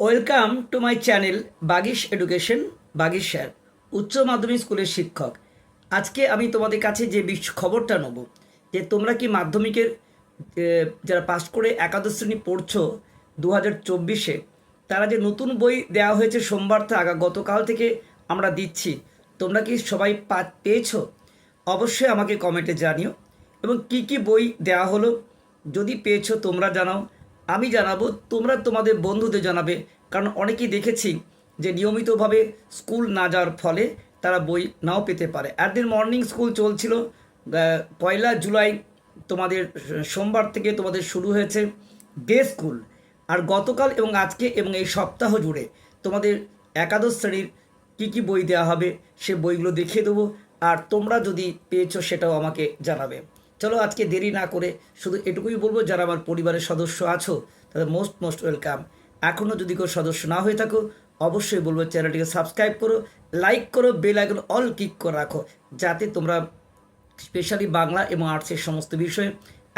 Welcome to my channel Bagish education Bagish sir, উচ্চ মাধ্যমিক স্কুলের শিক্ষক। আজকে আমি তোমাদের কাছে যে বিশ- খবরটা নেব, যে তোমরা কি মাধ্যমিকের যারা পাস করে একাদশ শ্রেণি পড়ছো দু হাজার চব্বিশে, তারা যে নতুন বই দেওয়া হয়েছে সোমবার থেকে গতকাল থেকে আমরা দিচ্ছি, তোমরা কি সবাই পা, পেয়েছ? অবশ্যই আমাকে কমেন্টে জানিও। এবং কি কি বই দেওয়া হলো, যদি পেয়েছ তোমরা জানাও। আমি জানাব, তোমরা তোমাদের বন্ধুদের জানাবে। কারণ অনেকেই দেখেছি যে নিয়মিতভাবে স্কুল না যাওয়ার ফলে তারা বই নাও পেতে পারে। একদিন মর্নিং স্কুল চলছিল পয়লা জুলাই তোমাদের সোমবার থেকে তোমাদের শুরু হয়েছে ডে স্কুল আর গতকাল এবং আজকে এবং এই সপ্তাহ জুড়ে তোমাদের একাদশ শ্রেণির কী কী বই দেওয়া হবে, সে বইগুলো দেখিয়ে দেবো। আর তোমরা যদি পেয়েছ সেটাও আমাকে জানাবে। চলো আজকে দেরি না করে শুধু এটুকুই বলব, যারা আমার পরিবারের সদস্য আছো, তাদের মোস্ট মোস্ট ওয়েলকাম এখনও যদি কেউ সদস্য না হয়ে থাকো, অবশ্যই বলব চ্যানেলটিকে সাবস্ক্রাইব করো লাইক করো বেল আইকন অল ক্লিক করে রাখো, যাতে তোমরা স্পেশালি বাংলা এবং আর্টসের সমস্ত বিষয়ে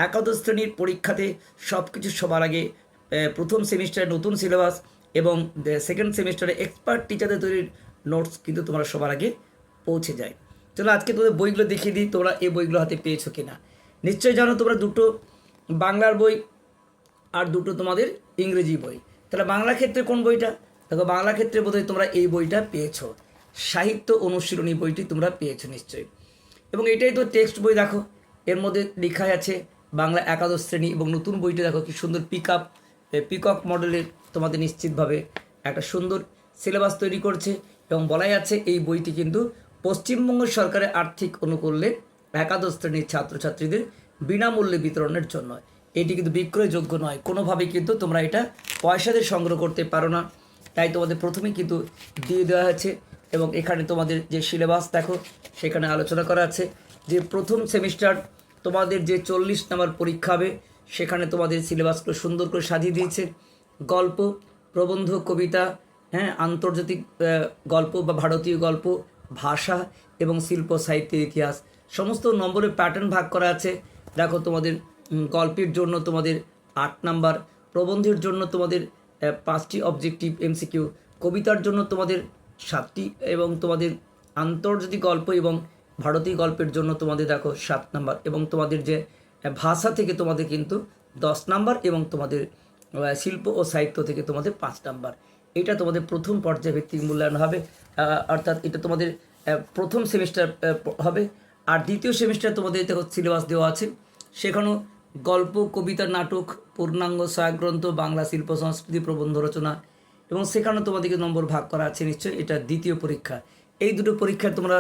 একাদশ শ্রেণির পরীক্ষাতে সব কিছু সবার আগে প্রথম সেমিস্টারে নতুন সিলেবাস এবং সেকেন্ড সেমিস্টারে এক্সপার্ট টিচারদের তৈরির নোটস কিন্তু তোমরা সবার আগে পৌঁছে যায়। চলো আজকে তোমাদের বইগুলো দেখিয়ে দিই, তোমরা এই বইগুলো হাতে পেয়েছ কিনা। নিশ্চয়ই জানো তোমরা দুটো বাংলার বই আর দুটো তোমাদের ইংরেজি বই। তাহলে বাংলা ক্ষেত্রে কোন বইটা? দেখো, বাংলা ক্ষেত্রে বোধহয় তোমরা এই বইটা পেয়েছ। সাহিত্য অনুশীলনী বইটি তোমরা পেয়েছ নিশ্চয়ই। এবং এটাই তো টেক্সট বই, দেখো। এর মধ্যে লেখা আছে বাংলা একাদশ শ্রেণি এবং নতুন বইটা, দেখো, কি সুন্দর পিক আপ পিকক মডেলের তোমাদের নিশ্চিতভাবে একটা সুন্দর সিলেবাস তৈরি করছে এবং বলাই যাচ্ছে এই বইটি কিন্তু পশ্চিমবঙ্গ সরকারের আর্থিক অনুকূল্যে একাদশ শ্রেণির ছাত্রছাত্রীদের বিনামূল্যে বিতরণের জন্য। এটি কিন্তু বিক্রয়যোগ্য নয়। কোনোভাবেই কিন্তু তোমরা এটা পয়সা দিয়ে সংগ্রহ করতে পারো না। তাই তোমাদের প্রথমেই কিন্তু দিয়ে দেওয়া হয়েছে এবং এখানে তোমাদের যে সিলেবাস দেখো, সেখানে আলোচনা করা আছে যে প্রথম সেমিস্টার তোমাদের যে চল্লিশ নাম্বার পরীক্ষা হবে, সেখানে তোমাদের সিলেবাসগুলো সুন্দর করে সাজিয়ে দিয়েছে। গল্প, প্রবন্ধ, কবিতা হ্যাঁ আন্তর্জাতিক গল্প বা ভারতীয় গল্প, ভাষা এবং শিল্প, সাহিত্যের ইতিহাস। সমস্ত নম্বরে প্যাটার্ন ভাগ করা আছে। দেখো তোমাদের গল্পের জন্য তোমাদের আট নাম্বার, প্রবন্ধের জন্য তোমাদের পাঁচটি অবজেক্টিভ এমসিকিউ কবিতার জন্য তোমাদের সাতটি এবং তোমাদের আন্তর্জাতিক গল্প এবং ভারতীয় গল্পের জন্য তোমাদের দেখো সাত নাম্বার এবং তোমাদের যে ভাষা থেকে তোমাদের কিন্তু দশ নাম্বার এবং তোমাদের শিল্প ও সাহিত্য থেকে তোমাদের পাঁচ নাম্বার। এটা তোমাদের প্রথম পর্যায়ভিত্তিক মূল্যায়ন হবে। অর্থাৎ এটা তোমাদের প্রথম সেমিস্টার হবে। আর দ্বিতীয় সেমিস্টার তোমাদের দেখো সিলেবাস দেওয়া আছে। সেখানেও গল্প, কবিতা, নাটক, পূর্ণাঙ্গ সহায়গ্রন্থ বাংলা শিল্প, সংস্কৃতি, প্রবন্ধ রচনা এবং সেখানেও তোমাদেরকে নম্বর ভাগ করা আছে নিশ্চয়ই, এটা দ্বিতীয় পরীক্ষা। এই দুটো পরীক্ষায় তোমরা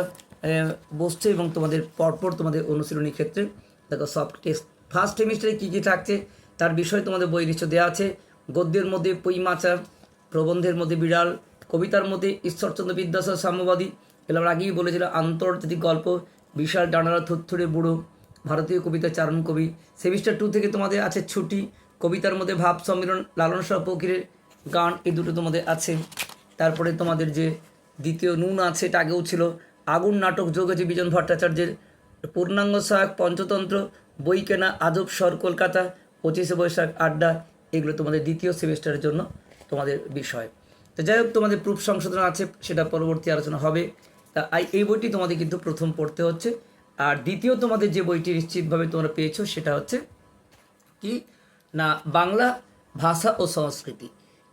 বসছো এবং তোমাদের পরপর তোমাদের অনুশীলনী ক্ষেত্রে দেখো সফট টেস্ট ফার্স্ট সেমিস্টারে কী কী থাকছে তার বিষয়ে তোমাদের বই নিশ্চয় দেওয়া আছে। গদ্যের মধ্যে পই মাচা প্রবন্ধের মধ্যে বিড়াল, কবিতার মধ্যে ঈশ্বরচন্দ্র বিদ্যাসাগর সাম্যবাদী, এগুলো আগেই বলেছিলাম, আন্তর্জাতিক গল্প বিশাল ডানারা থুরথুরে বুড়ো ভারতীয় কবিতা চারণ কবি। সেমিস্টার টু থেকে তোমাদের আছে ছুটি। কবিতার মধ্যে ভাব সম্মিলন, লালন শাহ ফকিরের গান, এই দুটো তোমাদের আছে। তারপরে তোমাদের যে দ্বিতীয় নুন আছে, এটা আগেও ছিল। আগুন নাটক যোগ আছে বিজন ভট্টাচার্যের পূর্ণাঙ্গ সহায়ক পঞ্চতন্ত্র বই কেনা আজব স্বর, কলকাতা, পঁচিশে বৈশাখ, আড্ডা, এগুলো তোমাদের দ্বিতীয় সেমিস্টারের জন্য তোমাদের বিষয়। তো যাই হোক, তোমাদের প্রুফ সংশোধন আছে, সেটা পরবর্তী আলোচনা হবে। তা এই বইটি তোমাদের কিন্তু প্রথম পড়তে হচ্ছে। আর দ্বিতীয় তোমাদের যে বইটি নিশ্চিতভাবে তোমরা পেয়েছ সেটা হচ্ছে কি? না, বাংলা ভাষা ও সংস্কৃতি।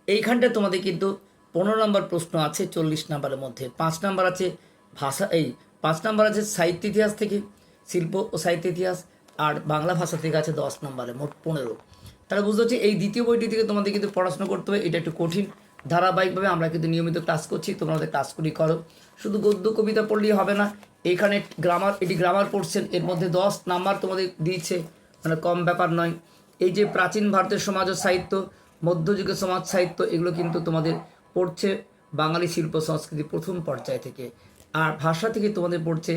এইখানটা তোমাদের কিন্তু পনেরো নম্বর প্রশ্ন আছে, চল্লিশ নম্বরের মধ্যে। পাঁচ নম্বর আছে ভাষা, এই পাঁচ নম্বর আছে সাহিত্য ইতিহাস থেকে, শিল্প ও সাহিত্য ইতিহাস, আর বাংলা ভাষা থেকে আছে দশ নম্বরে, মোট পনেরো। তাহলে বুঝতে হচ্ছে এই দ্বিতীয় বইটি থেকে তোমাদের কিন্তু পড়াশোনা করতে হবে, এটা একটু কঠিন। ধারাবাহিকভাবে আমরা কিন্তু নিয়মিত ক্লাস করছি, তোমরা আমাদের ক্লাসগুলি করো। শুধু গদ্য কবিতা পড়লেই হবে না, এখানে গ্রামার এটি গ্রামার পড়ছেন এর মধ্যে দশ নাম্বার তোমাদের দিয়েছে মানে কম ব্যাপার নয়। এই যে প্রাচীন ভারতের সমাজ ও সাহিত্য, মধ্যযুগের সমাজ সাহিত্য, এগুলো কিন্তু তোমাদের পড়ছে বাঙালি শিল্প সংস্কৃতি প্রথম পর্যায় থেকে। আর ভাষা থেকে তোমাদের পড়ছে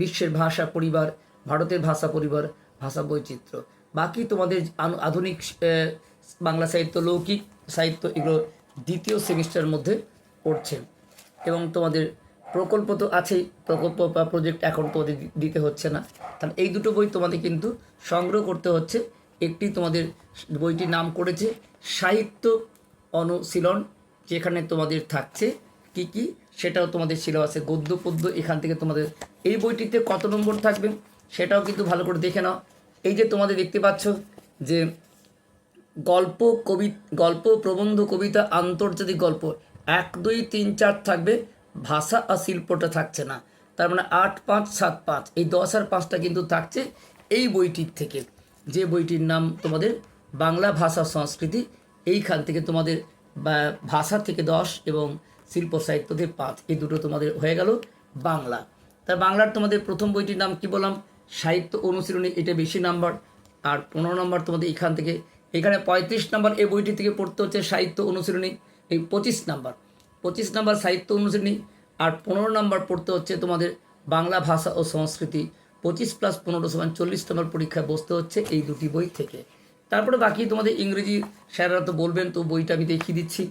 বিশ্বের ভাষা পরিবার, ভারতের ভাষা পরিবার, ভাষা বৈচিত্র্য। বাকি তোমাদের আধুনিক বাংলা সাহিত্য, লৌকিক সাহিত্য, এগুলো দ্বিতীয় সেমিস্টারের মধ্যে পড়ছে এবং তোমাদের প্রকল্প তো আছেই, প্রকল্প বা প্রজেক্ট এখন তোমাদের দিতে হচ্ছে না। তাহলে এই দুটো বই তোমাদের কিন্তু সংগ্রহ করতে হচ্ছে। একটি তোমাদের বইটির নাম করেছে, সাহিত্য অনুশীলন, যেখানে তোমাদের থাকছে কি কি, সেটাও তোমাদের সিলেবাসে গদ্য পদ্য এখান থেকে তোমাদের, এই বইটিতে কত নম্বর থাকবে সেটাও কিন্তু ভালো করে দেখে নাও। এই যে তোমাদের দেখতে পাচ্ছ যে গল্প, কবি, গল্প, প্রবন্ধ, কবিতা, আন্তর্জাতিক গল্প। এক, দুই, তিন, চার থাকবে। ভাষা আর শিল্পটা থাকছে না। তার মানে আট, পাঁচ, সাত, পাঁচ। এই দশ আর পাঁচটা কিন্তু থাকছে এই বইটির থেকে। যে বইটির নাম তোমাদের বাংলা ভাষা সংস্কৃতি, এইখান থেকে তোমাদের ভাষা থেকে দশ এবং শিল্প সাহিত্যতে পাঁচ। এই দুটো তোমাদের হয়ে গেল বাংলা। তা বাংলার তোমাদের প্রথম বইটির নাম কি বললাম? সাহিত্য অনুশীলনী, এটা বেশি নাম্বার আর পনেরো নম্বর তোমাদের এখান থেকে এখানে পঁয়ত্রিশ নম্বর এই বইটি থেকে পড়তে হচ্ছে সাহিত্য অনুশীলনী, এই পঁচিশ নাম্বার। পঁচিশ নাম্বার সাহিত্য অনুশীলনী আর পনেরো নম্বর পড়তে হচ্ছে তোমাদের বাংলা ভাষা ও সংস্কৃতি। পঁচিশ প্লাস পনেরো সমান চল্লিশ নম্বর পরীক্ষায় বসতে হচ্ছে এই দুটি বই থেকে। তারপরে বাকি তোমাদের ইংরেজি স্যাররা তো বলবেন, তো বইটা আমি দেখিয়ে দিচ্ছি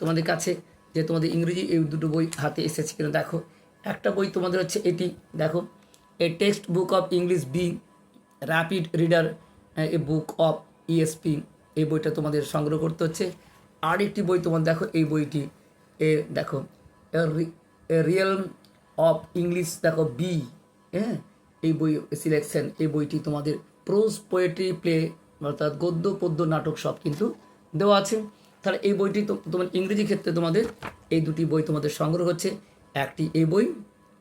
তোমাদের কাছে যে তোমাদের ইংরেজি এই দুটো বই হাতে এসেছে কিনা। দেখো, একটা বই তোমাদের হচ্ছে এটি, দেখো a text book of English B rapid reader a book of ESP এই বইটা তোমাদের সংগ্রহ করতে হচ্ছে। আর একটি বই তোমার দেখো, এই বইটি, এ দেখো রিয়েল অফ ইংলিশ দেখো বি হ্যাঁ? এই বই সিলেকশন এই বইটি তোমাদের প্রোজ পোয়েট্রি প্লে অর্থাৎ গদ্য, পদ্য, নাটক সব কিন্তু দেওয়া আছে। তাহলে এই বইটি তোমার ইংরেজি ক্ষেত্রে তোমাদের এই দুটি বই তোমাদের সংগ্রহ হচ্ছে। একটি এই বই,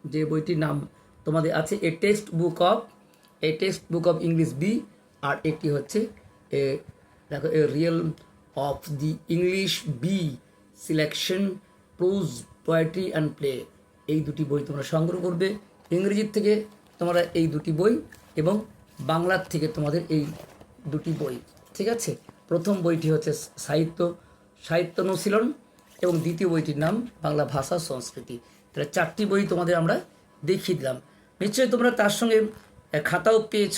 যে বইটির নাম তোমাদের আছে, a text book of a text book of English B আর একটি হচ্ছে এ দেখো a real of the English B selection prose poetry and play এই দুটি বই তোমরা সংগ্রহ করবে। ইংরেজির থেকে তোমরা এই দুটি বই এবং বাংলার থেকে তোমাদের এই দুটি বই। ঠিক আছে? প্রথম বইটি হচ্ছে সাহিত্য সাহিত্য অনুশীলন এবং দ্বিতীয় বইটির নাম বাংলা ভাষা সংস্কৃতি। তাহলে চারটি বই তোমাদের আমরা দেখিয়ে দিলাম। নিশ্চয়ই তোমরা তার সঙ্গে খাতাও পেয়েছ।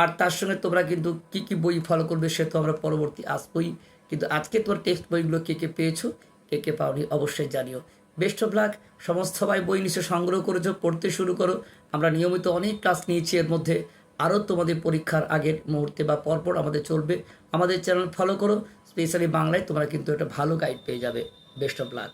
আর তার সঙ্গে তোমরা কিন্তু কি কি বই ফলো করবে সে তো আমরা পরবর্তী আসবই কিন্তু আজকে তোমার টেক্সট বইগুলো কে কে পেয়েছ, কে কে পাওনি অবশ্যই জানিও। বেস্ট অফ লাক সমস্ত সবাই বই নিশ্চয় সংগ্রহ করেছ, পড়তে শুরু করো। আমরা নিয়মিত অনেক ক্লাস নিয়েছি, এর মধ্যে আরও তোমাদের পরীক্ষার আগের মুহূর্তে বা পরপর আমাদের চলবে। আমাদের চ্যানেল ফলো করো স্পেশালি বাংলায় তোমরা কিন্তু একটা ভালো গাইড পেয়ে যাবে। Best of luck